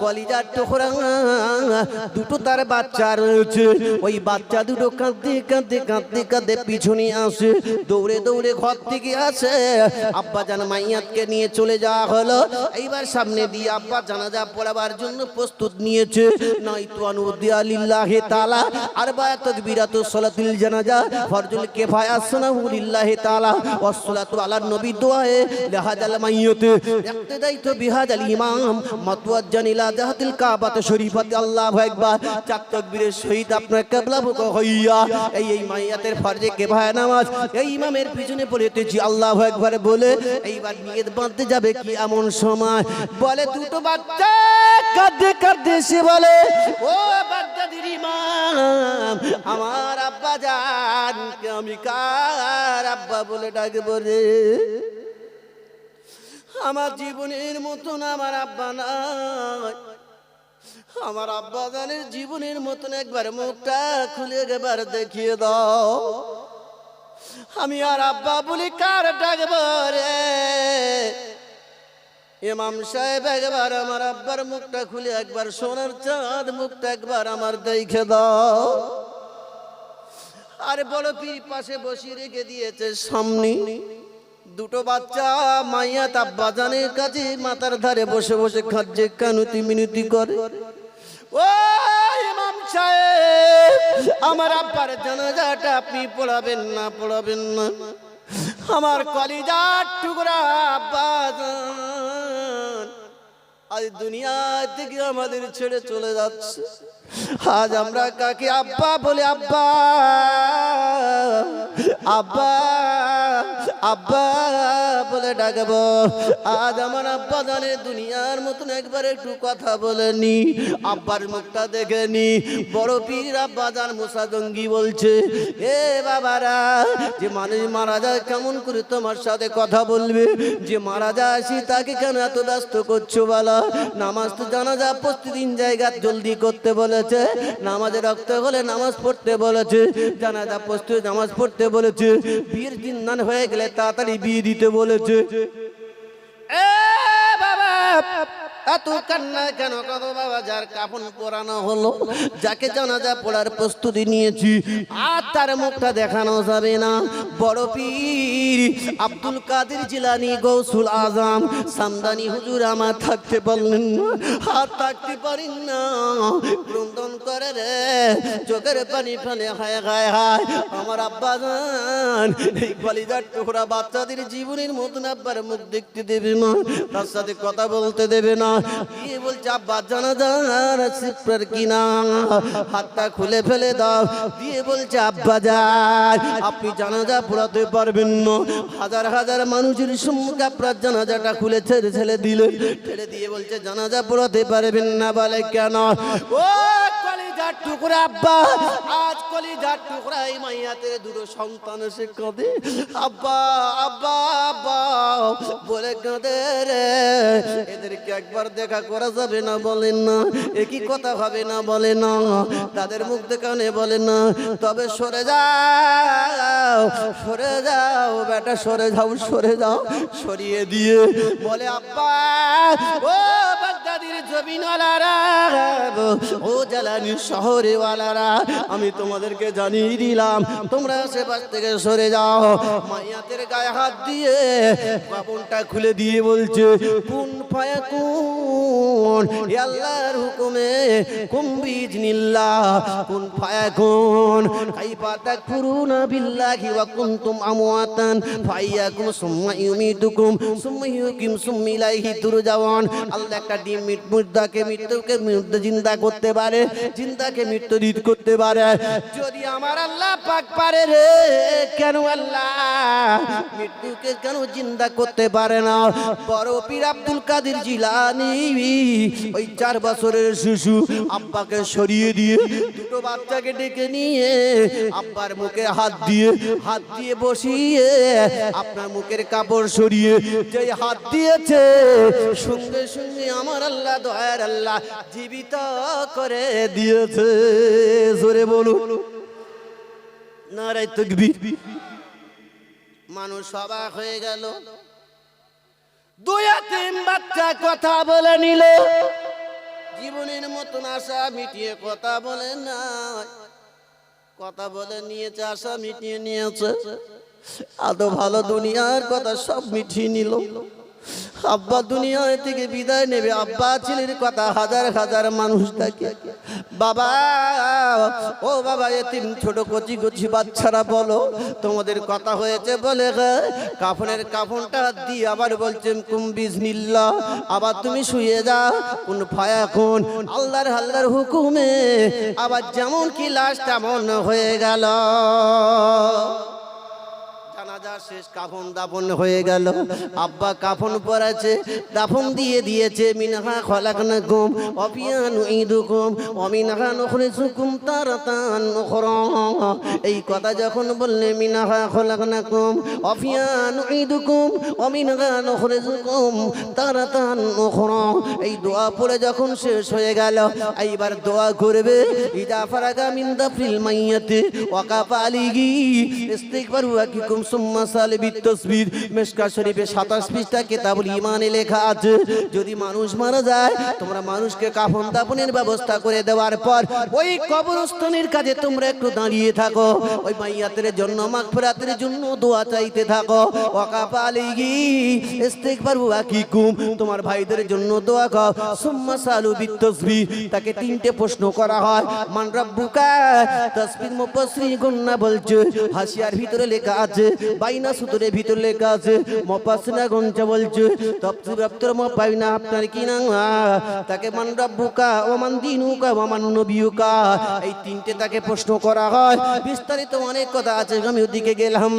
কলিজার টুকরা, দুটো তার বাচ্চা রয়েছে। ওই বাচ্চা দুটো কাঁদতে কাঁদতে কাঁদতে কাঁদতে পিছনে আসে, দৌড়ে দৌড়ে ঘর থেকে আসে। আব্বা জান মাইয়াতকে নিয়ে চলে যাওয়া হলো। এইবার সামনে দিয়ে আব্বা জানাজা পড়াবার জন্য প্রস্তুত নিয়েছে। নয়তো আনুদ্দিয়া লিল্লাহি তাআলা, আরবায়া তাকবীরাতু সালাতুল জানাজা, ফরজুল কিফায়া সুনাহু লিল্লাহি তাআলা ওয়াস সালাতু আলা নবী দুআয়ে লিহাজাল মাইয়িত। ইক্তদাইতু বিহাজাল ইমাম, মাতওয়াজ্জান ইলা জাহাতিল কাবাত শরীফাত আল্লাহু আকবার। চার তাকবীরের সহিত আপনার কিবলা মুখ হইয়া, এই এই মাইয়াতের ফরজে কিফায়া নামাজ এই ইমামের পিছনে পড়েতেছি আল্লাহু আকবার বলে, এইবার নিয়ত বাঁধতে যাবে কি এমন সময়? বলে দুটো বাচ্চা কাঁদতে কাঁদতে সে বলে, ও বাচ্চাদের ইমাম, আমার আব্বা জান আমি কার আব্বা বলে ডাকবো রে? আমার জীবনের মতন আমার আব্বা নাই। আমার আব্বা জানের জীবনের মতন একবার মুখটা খুলে একবার দেখিয়ে দাও। আমি আর আব্বা বলি কার ডাকবো রে? ইমাম সাহেব একবার আমার আব্বার মুখটা খুলে একবার সোনার চাঁদ মুখটা একবার আমার দেখে দাও। আরে বড় পীর পাশে বসিয়ে রেখে দিয়েছে সামনে। দুটো বাচ্চা, মাইয়া তাব্বাজানের কাছে মাথার ধারে বসে বসে খাচ্ছে, কানুতি মিনতি করে। ও ইমাম সাহেব, আমার আব্বার জানাজাটা আপনি পড়াবেন না পড়াবেন না। আমার কলিজার টুকরা আব্বা আজ দুনিয়া থেকে আমাদের ছেড়ে চলে যাচ্ছে। আজ আমরা কাকে আব্বা বলে আব্বা? আব্বা! আব্বা বলে ডাকবো। আজ আমার আব্বা জানে দুনিয়ার মতন একবার একটু কথা বলেনি। আব্বার মুখটা দেখেনি। বড় পীর আব্বা জান মুসা জঙ্গি বলছে, এ বাবারা, যে মানুষ মারা যায় কেমন করে তোমার সাথে কথা বলবে? যে মারা যায় আসি তাকে কেন এত ব্যস্ত করছ বলা? নামাজ তো জানা যা প্রতিদিন জায়গা জলদি করতে বলেছে, নামাজে রক্ত হলে নামাজ পড়তে বলেছে, জানাজা প্রস্তুত নামাজ পড়তে বলেছে। বিয়ের দিন হয়ে গেলে তাড়াতাড়ি বিয়ে দিতে বলেছে। বাবা এত কান্না কেন কত বাবা? যার কাপন পরানো হলো, যাকে জানাজা পড়ার প্রস্তুতি নিয়েছি, আর তার মুখটা দেখানো যাবে না। বড় পীর আব্দুল কাদের জিলানি গৌসুল আজম, সামদানি হুজুর আমার থাকতে পারলেন না, আর থাকতে পারেন না। ক্রন্দন করে রে, চোখের পানি ফেলে হায় হায় হায়। আমার আব্বা জান, এই কলিজার টুকরা বাচ্চাদের জীবনের মতন আব্বার মুখ দেখতে দেবে না, তার সাথে কথা বলতে দেবে না। হাতটা খুলে ফেলে আপনি জানাজা পারবেন না। হাজার হাজার মানুষের জানাজাটা খুলে ছেড়ে ছেড়ে দিলে। ছেড়ে দিয়ে বলছে, জানাজা পুরাতে পারবেন না বলে কেন? কলিজার টুকরা, আব্বা। আজ কলিজার টুকরা এই মাইয়াতে দুটো সন্তান এসে কাঁদে। আব্বা আব্বা আব্বা, বলে কাঁদে রে। এদেরকে একবার দেখা করা যাবে না বলেন না। একই কথা হবে না বলে না। তাদের মুখ দেখানে বলে না। তবে সরে যাও সরে যাও, বেটা, সরে যাও সরে যাও, সরিয়ে দিয়ে বলে, আব্বা, ও ও আমি তোমাদেরকে জানিয়ে দিলাম, তোমরা আশেপাশ থেকে সরে যাও। মাইয়াতের গায়ে হাত দিয়ে বাপনটা খুলে দিয়ে বলছে, কোন পায়া কোন আল্লাহর হুকুমে কুম বিজনিল্লাহ কোন পায়া কোন কাইফা তাকফুরুনা বিল্লাহি ওয়া কুনতুম আমওয়াতান। ফাইয়াকুম সুম্মা ইউমিতুকুম সুম্মা ইউকিম, সুম্মা ইলাইহি তুরজাওয়ান আল্লাহ একটা ডিম মৃত মুর্দাকে মৃত্যুকে মৃত্যু জিন্দা করতে পারে, জিন্দাকে মৃত্যু দিত করতে পারে। যদি আমার আল্লাহ পাক পারে রে, কেন আল্লাহ মৃত্যুকে কেন জিন্দা করতে পারে না? বড় পীর আব্দুল কাদের জিলানি ওই চার বছরের শিশু আব্বাকে সরিয়ে দিয়ে দুটো বাচ্চাকে ডেকে নিয়ে আব্বার মুখে হাত দিয়ে হাত দিয়ে বসিয়ে আপনার মুখের কাপড় সরিয়ে যেই হাত দিয়েছে, সঙ্গে সঙ্গে আমার আল্লাহ, দয়ার আল্লাহ জীবিত করে দিয়েছে। জোরে বলুন। নারাই তকবীর। মানুষ সবাক হয়ে গেল। দুই তিন বাচ্চা কথা বলে নিল। মতন আশা মিটিয়ে কথা বলে না কথা বলে নিয়েছে, আশা মিটিয়ে নিয়েছে। আদো ভালো দুনিয়ার কথা সব মিটিয়ে নিল। আব্বা দুনিয়া থেকে বিদায় নেবে। আব্বা ছেলের কথা হাজার হাজার মানুষ থাকে বাবা, ও বাবা, এতিম ছোট কচি কচি বাচ্চারা বলো, তোমাদের কথা হয়েছে বলে কাফনের কাফনটা দিয়ে আবার বলছেন কুম্বিজ নিল্লা আবার তুমি শুয়ে যা কোন ফায়া কোন আল্লাহর আল্লাহর হুকুমে। আবার যেমন কি লাশ তেমন হয়ে গেল। জানাজা শেষ কাফন দাফন হয়ে গেল। আব্বা কাফন পরাছে, দাফন দিয়ে দিয়েছে, মিনহা খলাকনা গুম অপিয়ান ইদুকুম অমিনহা নখরিসুকুম তারাতান উখরা এই কথা যখন বললে, মিনহা খলাকনা কুম অপিয়ান ইদুকুম অমিনহা নখরিসুকুম তারাতান উখরা এই দোয়া পড়ে যখন শেষ হয়ে গেল, এইবার দোয়া করবে ইদা ফারাগা মিন দাফিল মাইয়াতি ওয়াকাফা আলিহি, ইস্তিগফারু আকিকুম সুম্মা সালিবিত তাসবির। মিশকা শরীফে 27 পৃষ্ঠা কিতাবুল ঈমানে লেখা আছে, যদি মানুষ মারা যায়, তোমরা মানুষকে কাফন দাফনের ব্যবস্থা করে দেওয়ার পর ওই কবরস্থানের কাজে তোমরা একটু দাঁড়িয়ে থাকো। ওই মাইয়াতের জন্য, মাগফিরাতের জন্য দোয়া চাইতে থাকো। ওয়াকাফা আলিহি ইস্তিগফারু তোমার ভাইদের জন্য দোয়া কর। সুম্মা তাকে তিনটে প্রশ্ন করা হয়। মান রাব্বুকা? বলছে, হাসিয়ার ভিতরে লেখা আছে বাইনা সুতরে ভিতরে লেখা আছে মপাসনা গুনছে বলছে তাফসীর ম পাইনা আপনার কি না তাকে মান রব্বুকা ও মান দিনুকা ও মান নবিয়ুকা এই তিনটে তাকে প্রশ্ন করা হয়। বিস্তারিত অনেক কথা আছে, আমি ওদিকে গেলাম।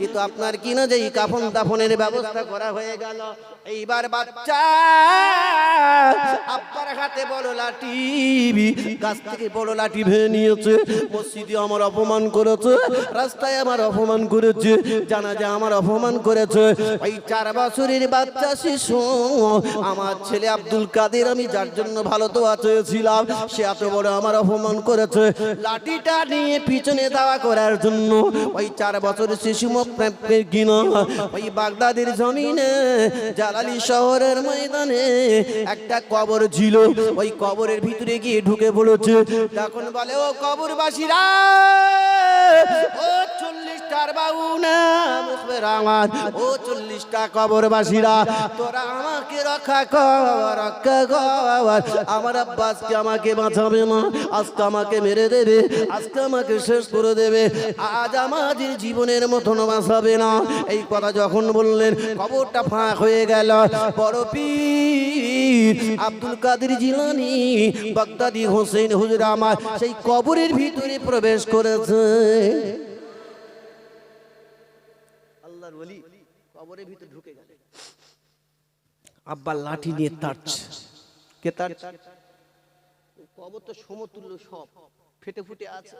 কিন্তু আপনার কি না যে কাফন দাফনের ব্যবস্থা করা হয়ে গেল। এইবার বাচ্চা হাতে থেকে বড় লাঠি ভেঙে নিয়েছে মসজিদে আমার অপমান করেছে রাস্তায় আমার অপমান করেছে আমার অপমান করেছে ওই চার বছরের বাচ্চা শিশু আমার ছেলে আব্দুল কাদের আমি যার জন্য ভালো তো চেয়েছিলাম সে এত বড় আমার অপমান করেছে লাঠিটা নিয়ে পিছনে দাওয়া করার জন্য ওই চার বছরের শিশু কিনা ওই বাগদাদের জমিনে জালালি শহরের ময়দানে একটা কবর ছিল। ওই কবরের ভিতরে গিয়ে ঢুকে পড়েছে তখন বলে, ও কবরবাসীরা চল্লিশটার বাবু না মুখের আমার। ও চল্লিশটা কবরবাসীরা, তোরা আমাকে রক্ষা কর রক্ষা কর। আমার আব্বা আজকে আমাকে বাঁচাবে না, আজকে আমাকে মেরে দেবে, আজকে আমাকে শেষ করে দেবে। আজ আমাদের জীবনের মতন বাঁচাবে না। এই কথা যখন বললেন, কবরটা ফাঁক হয়ে গেল। বড় পীর আব্দুল কাদের জিলানি, বাগদাদি হোসেন হুজুর আমার, সেই কবরের ভিতরে প্রবেশ করেছে। আল্লাহর ওলি কবরের ভিতরে ঢুকে গেল আব্বা লাঠি নিয়ে কে কবর তো সমতুল্য সব ফেটে ফুটে আছে।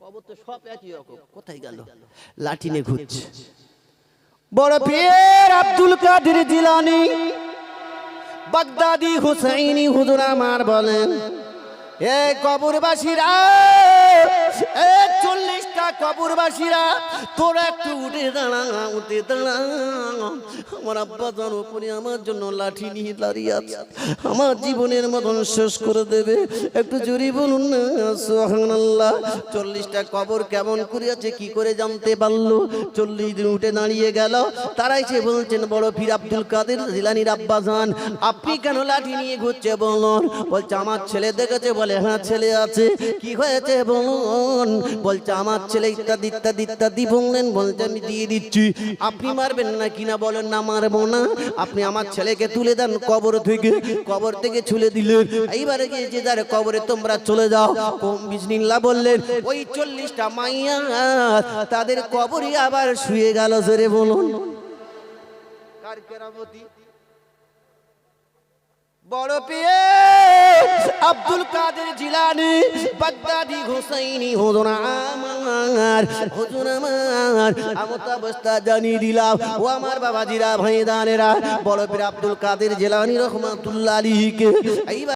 কবর তো সব একই রকম। কোথায় গেল? লাঠি নিয়ে ঘুরছে। বড় পীর আব্দুল কাদের জিলানি বাগদাদি হুসাইনি হুজুর আমার বলেন এ কবরবাসীরা এ চল্লিশটা কবরবাসীরা? তোরা একটু উঠে দাঁড়া উঠে দাঁড়া। আমার আব্বা জান উপরে আমার জন্য লাঠি নিয়ে দাঁড়িয়ে আছে, আমার জীবনের মতন শেষ করে দেবে। একটু জোরে বলুন না চল্লিশটা কবর কেমন করে আছে কি করে জানতে পারল? চল্লিশ দিন উঠে দাঁড়িয়ে গেল। তারাই সে বলছেন, বড় পীর আব্দুল কাদের জিলানির আব্বা জান আপনি কেন লাঠি নিয়ে ঘুরছে বলুন? বলছে, আমার ছেলে দেখেছে বলে হ্যাঁ ছেলে আছে। কি হয়েছে বলুন? বলছে, আমার ছেলে ইত্যাদি ইত্যাদি ইত্যাদি বললেন বলছে আমি দিয়ে দিচ্ছি। আপনি মারবেন না কিনা বলেন না, মারবো না। আপনি আমার ছেলেকে তুলে দেন কবর থেকে কবর থেকে ছুলে দিলেন এইবারে গিয়ে যে যার কবরে তোমরা চলে যাও। কম বিসমিল্লাহ বললেন, ওই চল্লিশটা মাইয়া, তাদের কবরই আবার শুয়ে গেল, জোরে বলুন। বড় পেয়ে আব্দুল কাদের জিলানি, বাগদাদি হুসাইনি, হুজুর আমার হুজুর আমার আমত অবস্থা জানিয়ে দিলাম। ও আমার বাবাজিরা ভাইদানেরা বড় পীর আব্দুল কাদের জিলানি রহমাতুল্লাহ আলীকে